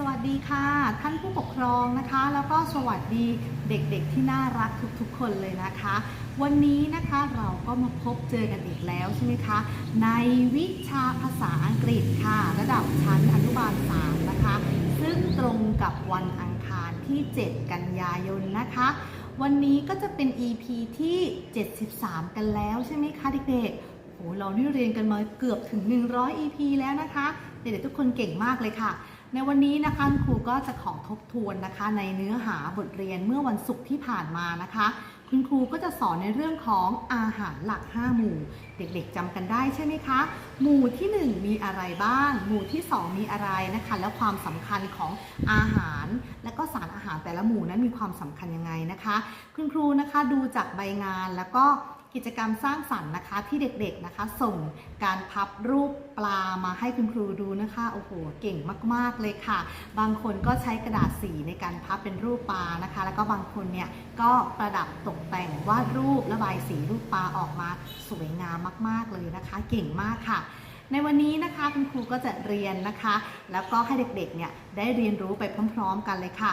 สวัสดีค่ะ ท่านผู้ปกครองนะคะ แล้วก็สวัสดีเด็กๆที่น่ารักทุกๆ คนเลยนะคะ วันนี้นะคะเราก็มาพบเจอกันอีกแล้วใช่ไหมคะ ในวิชาภาษาอังกฤษค่ะ ระดับชั้นอนุบาล3นะคะ ซึ่งตรงกับวันอังคารที่ 7 กันยายนนะคะ วันนี้ก็จะเป็น EP ที่ 73 กันแล้วใช่ไหมคะเด็กๆโหเรานี่เรียนกันมาเกือบถึง 100 EP แล้วนะคะ เด็กๆทุกคนเก่งมากเลยค่ะ ในวันนี้นะคะครูก็จะขอทบทวนนะคะ ในเนื้อหาบทเรียนเมื่อวันศุกร์ที่ผ่านมานะคะ คุณครูก็จะสอนในเรื่องของอาหารหลัก 5 หมู่ เด็กๆจำกันได้ใช่ไหมคะ หมู่ที่ 1 มีอะไรบ้าง หมู่ที่ 2 มีอะไรนะคะ แล้วความสำคัญของอาหาร และก็สารอาหารแต่ละหมู่นั้นมีความสำคัญยังไงนะคะ คุณครูนะคะดูจากใบงานแล้วก็ กิจกรรมสร้างสรรค์นะคะที่เด็กๆนะคะ ส่งการพับรูปปลามาให้คุณครูดูนะคะโอ้โหเก่งมากๆเลยค่ะ บางคนก็ใช้กระดาษสีในการพับเป็นรูปปลานะคะ แล้วก็บางคนเนี่ยก็ประดับตกแต่งวาดรูประบายสีรูปปลาออกมาสวยงามมากๆเลยนะคะ เก่งมากค่ะในวันนี้นะคะคุณครูก็จะเรียนนะคะ แล้วก็ให้เด็กๆเนี่ยได้เรียนรู้ไปพร้อม ๆ กันเลยค่ะ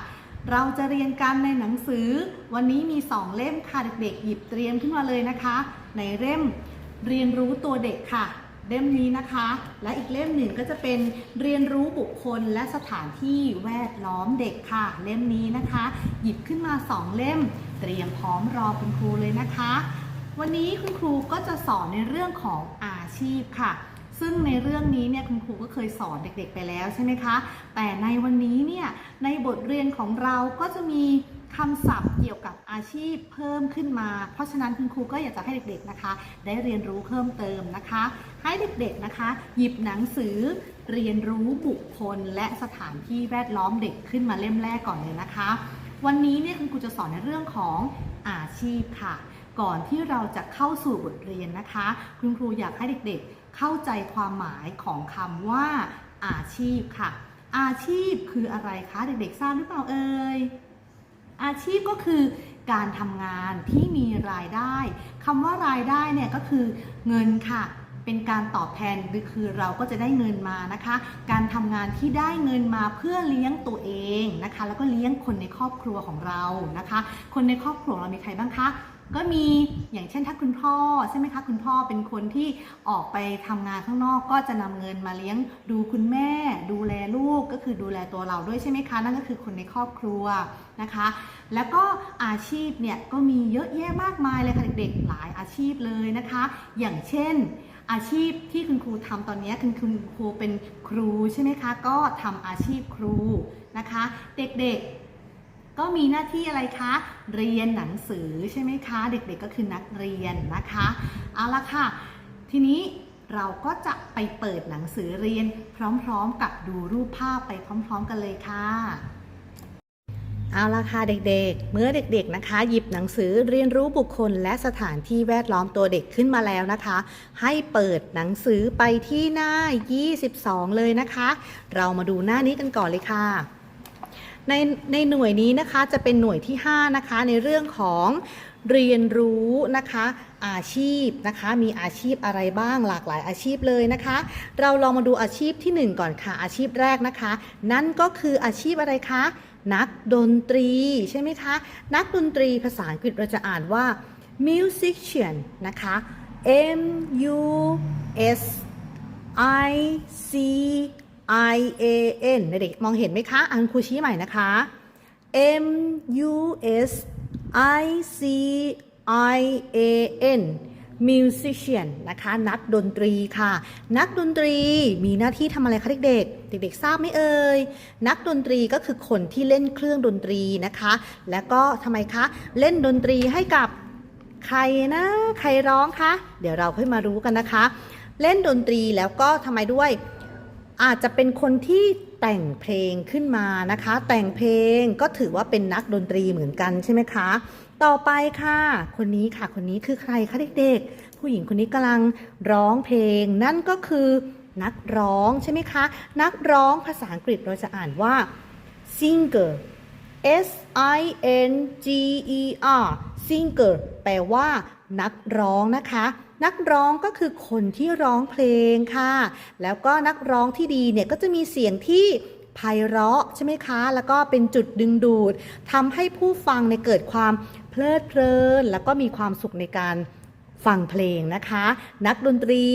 เราจะเรียนกันในหนังสือ วันนี้มี 2 เล่มค่ะเด็กๆหยิบเตรียมขึ้นมาเลยนะคะ ในเล่มเรียนรู้ตัวเด็กค่ะ เล่มนี้นะคะ และอีกเล่มหนึ่งก็จะเป็นเรียนรู้บุคคลและสถานที่แวดล้อมเด็กค่ะ เล่มนี้นะคะ หยิบขึ้นมา 2 เล่ม เตรียมพร้อมรอคุณครูเลยนะคะ วันนี้คุณครูก็จะสอนในเรื่องของอาชีพค่ะ ซึ่งในเรื่องนี้เนี่ยคุณครูก็เคยสอนเด็กๆไปแล้วใช่ไหมคะ แต่ในวันนี้เนี่ยในบทเรียนของเราก็จะมีคำศัพท์เกี่ยวกับอาชีพเพิ่มขึ้นมา เพราะฉะนั้นคุณครูก็อยากจะให้เด็กๆนะคะ ได้เรียนรู้เพิ่มเติมนะคะ ให้เด็กๆนะคะ หยิบหนังสือเรียนรู้บุคคลและสถานที่แวดล้อมเด็กขึ้นมาเล่มแรกก่อนเลยนะคะ วันนี้เนี่ยคุณครูจะสอนในเรื่องของอาชีพค่ะ ก่อนที่เราจะเข้าสู่บทเรียนนะคะ คุณครูอยากให้เด็กๆ เข้าใจความหมายของคำว่าอาชีพค่ะ อาชีพคืออะไรคะเด็กๆทราบหรือเปล่าเอ่ยอาชีพก็คือการทำงานที่มีรายได้คำว่ารายได้เนี่ยก็คือเงินค่ะ เป็นการตอบแทนหรือคือเราก็จะได้เงินมานะคะ การทำงานที่ได้เงินมาเพื่อเลี้ยงตัวเองนะคะ แล้วก็เลี้ยงคนในครอบครัวของเรานะคะ คนในครอบครัวเรามีใครบ้างคะ ก็มีอย่างเช่นถ้าคุณพ่อใช่ไหมคะคุณพ่อเป็นคนที่ออกไปทำงานข้างนอกก็จะนำเงินมาเลี้ยงดูคุณแม่ ดูแลลูกก็คือดูแลตัวเราด้วยใช่ไหมคะนั่นก็คือคนในครอบครัวนะคะ แล้วก็อาชีพเนี่ยก็มีเยอะแยะมากมายเลยค่ะเด็กๆหลายอาชีพเลยนะคะ อย่างเช่นอาชีพที่คุณครูทำตอนนี้คุณคุณครูเป็นครูใช่ไหมคะก็ทำอาชีพครูนะคะ เด็กๆ ก็มีหน้าที่อะไรคะ เรียนหนังสือใช่ไหมคะ เด็กๆก็คือนักเรียนนะคะ เอาละค่ะ ทีนี้เราก็จะไปเปิดหนังสือเรียนพร้อมๆ กับดูรูปภาพไปพร้อม ๆ กันเลยค่ะ เอาละค่ะเด็กๆ เมื่อเด็กๆนะคะ หยิบหนังสือเรียนรู้บุคคลและสถานที่แวดล้อมตัวเด็กขึ้นมาแล้วนะคะ ให้เปิดหนังสือไปที่หน้า 22 เลยนะคะ เรามาดูหน้านี้กันก่อนเลยค่ะ ในในหน่วยนี้นะคะจะเป็นหน่วยที่ 5 นะคะ ในเรื่องของเรียนรู้นะคะอาชีพนะคะมีอาชีพอะไรบ้างหลากหลายอาชีพเลยนะคะ เราลองมาดูอาชีพทีหนึ่1 ก่อนค่ะอาชีพแรกนะคะ นั่นก็คืออาชีพอะไรคะนักดนตรีใช่ไหมคะ นักดนตรีภาษาอังกฤษเราจะอ่านว่า musician นะคะ M U S I C I A N เด็กๆมองเห็นไหมคะ อันครูชี้ใหม่นะคะ M U S I C I A N musician นะคะ นักดนตรีค่ะ นักดนตรีมีหน้าที่ทำอะไรคะเด็กๆ เด็กๆ ทราบไหมเอ่ย นักดนตรีก็คือคนที่เล่นเครื่องดนตรีนะคะ แล้วก็ทำไมคะ เล่นดนตรีให้กับใครนะ ใครร้องคะ เดี๋ยวเราค่อยมารู้กันนะคะ เล่นดนตรีแล้วก็ทำไมด้วย อาจจะเป็นคนที่แต่งเพลงขึ้นมานะคะ แต่งเพลงก็ถือว่าเป็นนักดนตรีเหมือนกันใช่ไหมคะ ต่อไปค่ะ คนนี้ค่ะคนนี้คือใครคะเด็กๆ ผู้หญิงคนนี้กำลังร้องเพลง นั่นก็คือนักร้องใช่ไหมคะ นักร้องภาษาอังกฤษเราจะอ่านว่า singer S I N G E R singer แปลว่า นักร้องนะคะ นักร้องก็คือคนที่ร้องเพลงค่ะ แล้วก็นักร้องที่ดีเนี่ยก็จะมีเสียงที่ไพเราะใช่ไหมคะ แล้วก็เป็นจุดดึงดูดทำให้ผู้ฟังในเกิดความเพลิดเพลิน แล้วก็มีความสุขในการฟังเพลงนะคะ นักดนตรี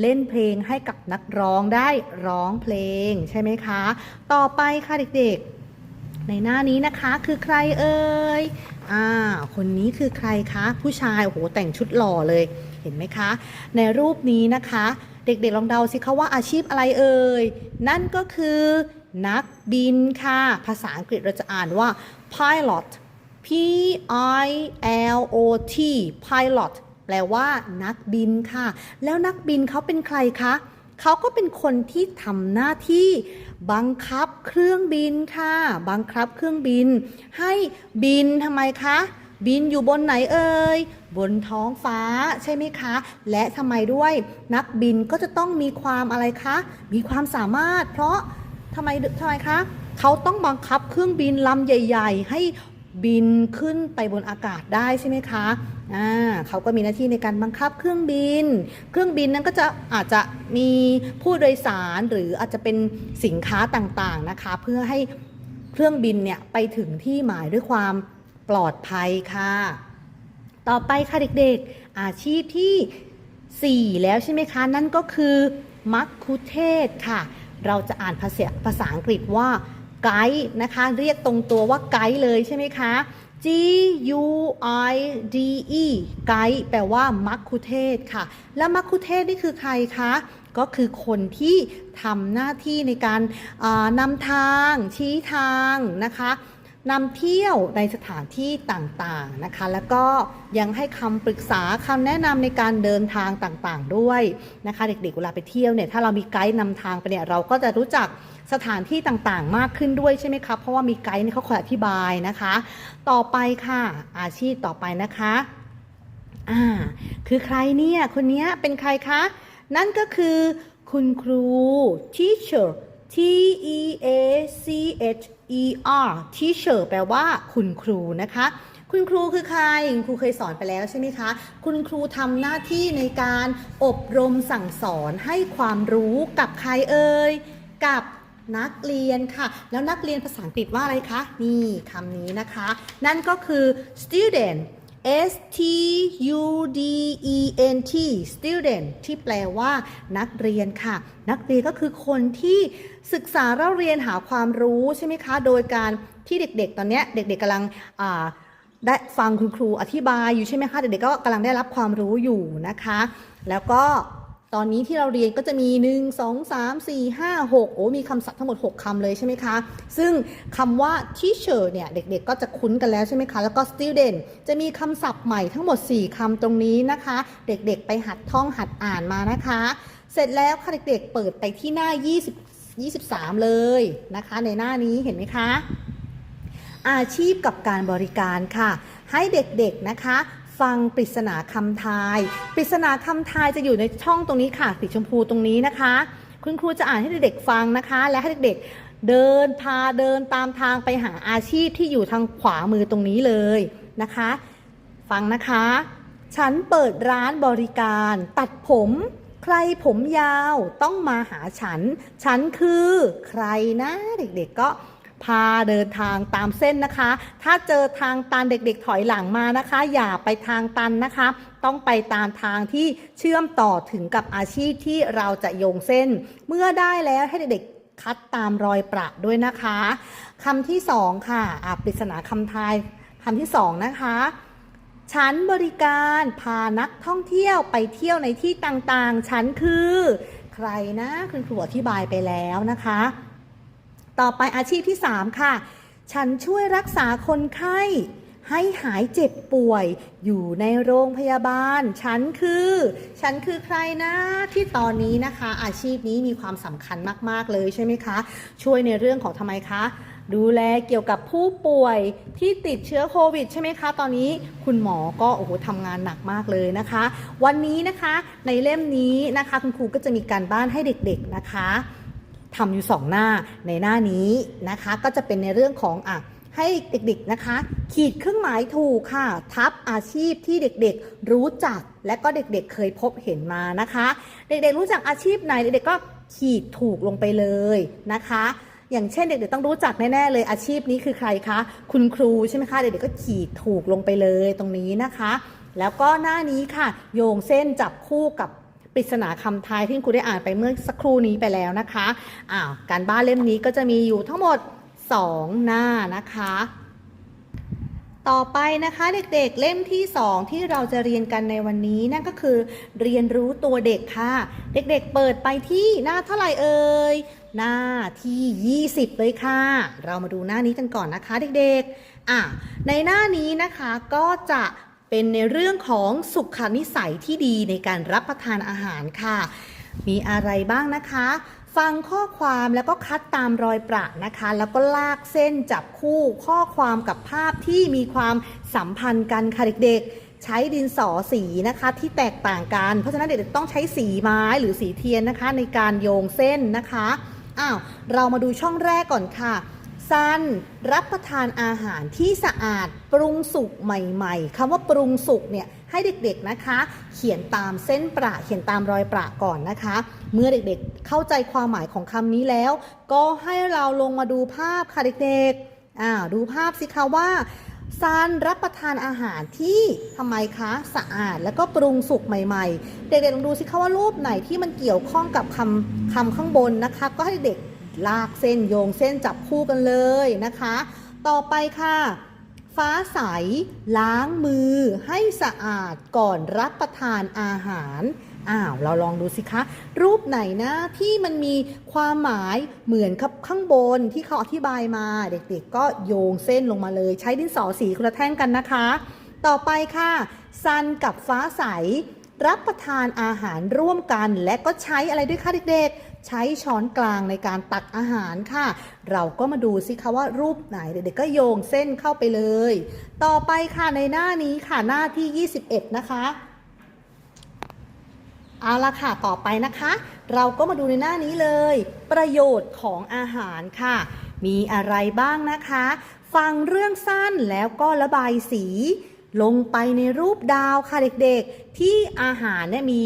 เล่นเพลงให้กับนักร้องได้ร้องเพลงใช่ไหมคะ ต่อไปค่ะเด็กๆ ในหน้านี้นะคะคือใครเอ่ยอ่าคนนี้คือใครคะ ผู้ชายโอ้โหแต่งชุดหล่อเลย เห็นไหมคะ ในรูปนี้นะคะ เด็กๆลองเดาสิคะว่าอาชีพอะไรเอ่ย นั่นก็คือนักบินค่ะ ภาษาอังกฤษเราจะอ่านว่า pilot P I L O T pilot แปลว่านักบินค่ะ แล้วนักบินเขาเป็นใครคะเขาก็เป็นคนที่ทำหน้าที่บังคับเครื่องบินค่ะ บังคับเครื่องบิน ให้บินทำไมคะ บินอยู่บนไหนเอ่ย บนท้องฟ้าใช่ไหมคะ และทำไมด้วย นักบินก็จะต้องมีความอะไรคะ มีความสามารถ เพราะทำไมทำไมคะ เขาต้องบังคับเครื่องบินลำใหญ่ ๆ ให้บินขึ้นไปบนอากาศได้ใช่ไหมคะ อ่าเขาก็มีหน้าที่ในการบังคับเครื่องบิน เครื่องบินนั้นก็จะอาจจะมีผู้โดยสารหรืออาจจะเป็นสินค้าต่างๆนะคะ เพื่อให้เครื่องบินเนี่ยไปถึงที่หมายด้วยความ ปลอดภัยค่ะ ต่อไปค่ะเด็กๆ อาชีพที่ 4 แล้วใช่ไหมคะ นั่นก็คือมัคคุเทศก์ค่ะ เราจะอ่านภาษาภาษาอังกฤษว่าไกด์นะคะ เรียกตรงตัวว่าไกด์เลยใช่ไหมคะ G U I D E ไกด์แปลว่ามัคคุเทศก์ค่ะ แล้วมัคคุเทศก์นี่คือใครคะ ก็คือคนที่ทำหน้าที่ในการานำทาง ชี้ทางนะคะ นำเที่ยวในสถานที่ต่างๆนะคะ แล้วก็ยังให้คำปรึกษาคำแนะนำในการเดินทางต่างๆ ด้วยนะคะ เด็กๆเวลาไปเที่ยวเนี่ยถ้าเรามีไกด์นำทางไปเนี่ยเราก็จะรู้จักสถานที่ต่างๆ มากขึ้นด้วยใช่ไหมคะเพราะว่ามีไกด์เนี่ยเขาคอยอธิบายนะคะ ต่อไปค่ะอาชีพต่อไปนะคะอ่าคือใครเนี่ยคนนี้เป็นใครคะ นั่นก็คือคุณครู teacher T E A C H E R teacher แปลว่าคุณครูนะคะ คุณครูคือใคร คุณครูเคยสอนไปแล้วใช่ไหมคะ คุณครูทำหน้าที่ในการอบรมสั่งสอนให้ความรู้กับใครเอ่ย กับนักเรียนค่ะ แล้วนักเรียนภาษาอังกฤษว่าอะไรคะ นี่คำนี้นะคะ นั่นก็คือ student S T U D E N T student ที่แปลว่านักเรียนค่ะ นักเรียนก็คือคนที่ศึกษาเล่าเรียนหาความรู้ใช่ไหมคะ โดยการที่เด็กๆ ตอนนี้เด็กๆกำลังได้ฟังคุณครูอธิบายอยู่ใช่ไหมคะ เด็กๆก็กำลังได้รับความรู้อยู่นะคะ แล้วก็ ตอนนี้ที่เราเรียนก็จะมี 1 2 3 4 5 6 โอ้มีคำศัพท์ทั้งหมด 6 คำเลยใช่ไหมคะ ซึ่งคำว่า teacher เนี่ย เด็กๆ ก็จะคุ้นกันแล้วใช่ไหมคะ แล้วก็ student จะมีคำศัพท์ใหม่ทั้งหมด 4 คำตรงนี้นะคะ เด็กๆ ไปหัดท่องหัดอ่านมานะคะ เสร็จแล้วค่ะเด็กๆ เปิดไปที่หน้า 20 23 เลยนะคะ ในหน้านี้เห็นไหมคะ อาชีพกับการบริการค่ะ ให้เด็กๆ นะคะ ฟังปริศนาคำทาย ปริศนาคำทายจะอยู่ในช่องตรงนี้ค่ะสีชมพูตรงนี้นะคะ คุณครูจะอ่านให้เด็กๆฟังนะคะ และให้เด็กๆเดินพาเดินตามทางไปหาอาชีพที่อยู่ทางขวามือตรงนี้เลยนะคะ ฟังนะคะ ฉันเปิดร้านบริการ ตัดผม ใครผมยาวต้องมาหาฉัน ฉันคือใครนะ เด็กๆก็ พาเดินทางตามเส้นนะคะ ถ้าเจอทางตันเด็กๆถอยหลังมานะคะ อย่าไปทางตันนะคะ ต้องไปตามทางที่เชื่อมต่อถึงกับอาชีพที่เราจะโยงเส้น เมื่อได้แล้วให้เด็กๆคัดตามรอยประด้วยนะคะคำที่สองค่ะอะปริศนาคำทายคำที่สองนะคะฉันบริการพานักท่องเที่ยวไปเที่ยวในที่ต่างๆ ฉันคือ ใครนะคุณครูอธิบายไปแล้วนะคะ ต่อไปอาชีพที่ 3 ค่ะ ฉันช่วยรักษาคนไข้ ให้หายเจ็บป่วย อยู่ในโรงพยาบาล ฉันคือ ฉันคือใครนะที่ตอนนี้นะคะ อาชีพนี้มีความสำคัญมาก ๆ เลยใช่ไหมคะ ช่วยในเรื่องของทำไมคะดูแลเกี่ยวกับผู้ป่วยที่ติดเชื้อโควิดใช่ไหมคะ ตอนนี้คุณหมอก็โอ้โหทำงานหนักมากเลยนะคะ วันนี้นะคะในเล่มนี้นะคะ คุณครูก็จะมีการบ้านให้เด็กๆนะคะ ทำอยู่สองหน้าในหน้านี้นะคะ ก็จะเป็นในเรื่องของอะให้เด็กๆนะคะ ขีดเครื่องหมายถูกค่ะ ทับอาชีพที่เด็กๆรู้จักและก็เด็กๆเคยพบเห็นมานะคะ เด็กๆรู้จักอาชีพไหนเด็กๆก็ขีดถูกลงไปเลยนะคะ อย่างเช่นเด็กๆต้องรู้จักแน่ๆเลยอาชีพนี้คือใครคะ คุณครูใช่ไหมคะเด็กๆก็ขีดถูกลงไปเลยตรงนี้นะคะ แล้วก็หน้านี้ค่ะ โยงเส้นจับคู่กับ ปริศนาคำทายที่คุณครูได้อ่านไปเมื่อสักครู่นี้ไปแล้วนะคะอ้าวการบ้านเล่มนี้ก็จะมีอยู่ทั้งหมด 2 หน้านะคะ ต่อไปนะคะเด็กๆเล่มที่ 2 ที่เราจะเรียนกันในวันนี้นั่นก็คือ เรียนรู้ตัวเด็กค่ะ เด็กๆเปิดไปที่หน้าเท่าไหร่เอ่ยหน้าที่ 20 เลยค่ะ เรามาดูหน้านี้กันก่อนนะคะเด็กๆอะในหน้านี้นะคะก็จะ เป็นในเรื่องของสุขนิสัยที่ดีในการรับประทานอาหารค่ะ มีอะไรบ้างนะคะ ฟังข้อความแล้วก็คัดตามรอยประนะคะ แล้วก็ลากเส้นจับคู่ข้อความกับภาพที่มีความสัมพันธ์กันค่ะเด็กๆใช้ดินสอสีนะคะที่แตกต่างกัน เพราะฉะนั้นเด็กๆต้องใช้สีไม้หรือสีเทียนนะคะ ในการโยงเส้นนะคะ อ้าว เรามาดูช่องแรกก่อนค่ะ ซันรับประทานอาหารที่สะอาดปรุงสุกใหม่ๆคำว่าปรุงสุกเนี่ยให้เด็กๆนะคะ เขียนตามเส้นประเขียนตามรอยประก่อนนะคะ เมื่อเด็กๆเข้าใจความหมายของคำนี้แล้ว ก็ให้เราลงมาดูภาพค่ะเด็กๆอ่าดูภาพสิคะว่าซันรับประทานอาหารที่ทำไมคะสะอาดแล้วก็ปรุงสุกใหม่ๆ เด็กๆลองดูสิคะว่ารูปไหนที่มันเกี่ยวข้องกับคำคำข้างบนนะคะ ก็ให้เด็ก ลากเส้นโยงเส้นจับคู่กันเลยนะคะ ต่อไปค่ะ ฟ้าใส ล้างมือให้สะอาดก่อนรับประทานอาหารอ้าวเราลองดูสิคะ รูปไหนนะที่มันมีความหมายเหมือนกับข้างบนที่เขาอธิบายมา เด็กๆ ก็โยงเส้นลงมาเลย ใช้ดินสอสีคนละแท่งกันนะคะ ต่อไปค่ะซันกับฟ้าใส รับประทานอาหารร่วมกัน และก็ใช้อะไรด้วยคะเด็กๆ ใช้ช้อนกลางในการตักอาหารค่ะ เราก็มาดูสิคะว่ารูปไหนเด็กๆก็โยงเส้นเข้าไปเลย ต่อไปค่ะในหน้านี้ค่ะหน้าที่ 21 นะคะเอาละค่ะ ต่อไปนะคะ เราก็มาดูในหน้านี้เลย ประโยชน์ของอาหารค่ะ มีอะไรบ้างนะคะ ฟังเรื่องสั้นแล้วก็ระบายสี ลงไปในรูปดาวค่ะเด็กๆ ที่อาหารเนี่ยมี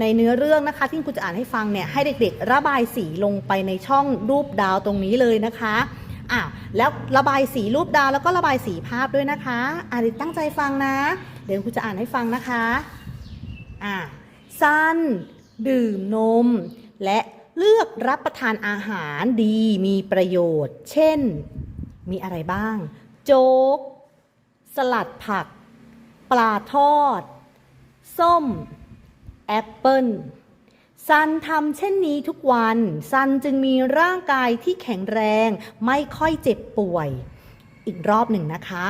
ในเนื้อเรื่องนะคะ ที่คุณจะอ่านให้ฟังเนี่ยให้เด็กๆ ระบายสีลงไปในช่องรูปดาวตรงนี้เลยนะคะอะแล้วระบายสีรูปดาวแล้วก็ระบายสีภาพด้วยนะคะอะเด็กตั้งใจฟังนะ เดี๋ยวคุณจะอ่านให้ฟังนะคะอะสั้น ดื่มนม และเลือกรับประทานอาหารดีมีประโยชน์ เช่น มีอะไรบ้าง โจ๊ก สลัดผัก ปลาทอด ส้ม แอปเปิ้ลซันทำเช่นนี้ทุกวัน ซันจึงมีร่างกายที่แข็งแรง ไม่ค่อยเจ็บป่วย อีกรอบหนึ่งนะคะ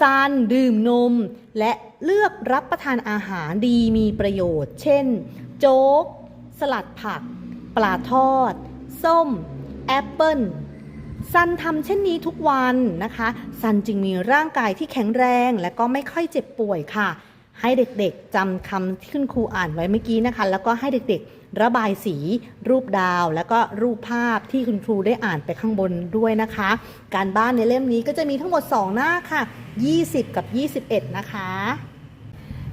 ซันดื่มนม และเลือกรับประทานอาหารดีมีประโยชน์ เช่น โจ๊ก สลัดผัก ปลาทอด ส้ม แอปเปิ้ล ซันทำเช่นนี้ทุกวันนะคะ ซันจึงมีร่างกายที่แข็งแรงและก็ไม่ค่อยเจ็บป่วยค่ะ ให้เด็กๆจำคำที่คุณครูอ่านไว้เมื่อกี้นะคะ แล้วก็ให้เด็กๆ ระบายสี รูปดาว แล้วก็รูปภาพที่คุณครูได้อ่านไปข้างบนด้วยนะคะ การบ้านในเล่มนี้ก็จะมีทั้งหมด 2 หน้าค่ะ 20 กับ 21 นะคะ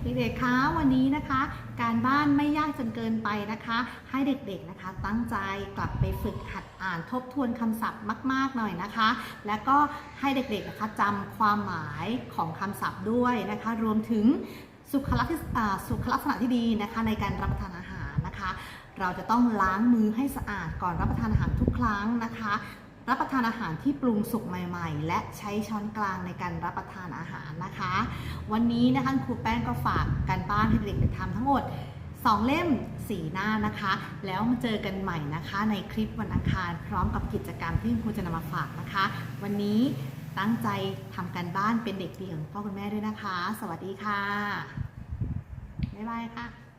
เด็กๆคะวันนี้นะคะ การบ้านไม่ยากจนเกินไปนะคะ ให้เด็กๆนะคะ ตั้งใจกลับไปฝึกหัดอ่านทบทวนคำศัพท์มาก ๆ หน่อยนะคะ แล้วก็ให้เด็กๆนะคะจำความหมายของคำศัพท์ด้วยนะคะ รวมถึงสุขลักษณะสุขลักษณะที่ดีนะคะ ในการรับประทานอาหารนะคะ เราจะต้องล้างมือให้สะอาดก่อนรับประทานอาหารทุกครั้งนะคะ รับประทานอาหารที่ปรุงสุกใหม่ๆ และใช้ช้อนกลางในการรับประทานอาหารนะคะ วันนี้นะคะครูแป้งก็ฝากการบ้านให้เด็กๆทำทั้งหมด 2 เล่ม 4 หน้านะคะ แล้วมาเจอกันใหม่นะคะ ในคลิปวันอังคารพร้อมกับกิจกรรมที่ครูจะนำมาฝากนะคะ วันนี้ตั้งใจทำการบ้านเป็นเด็กดีของพ่อคุณแม่ด้วยนะคะ สวัสดีค่ะบ๊ายบายค่ะ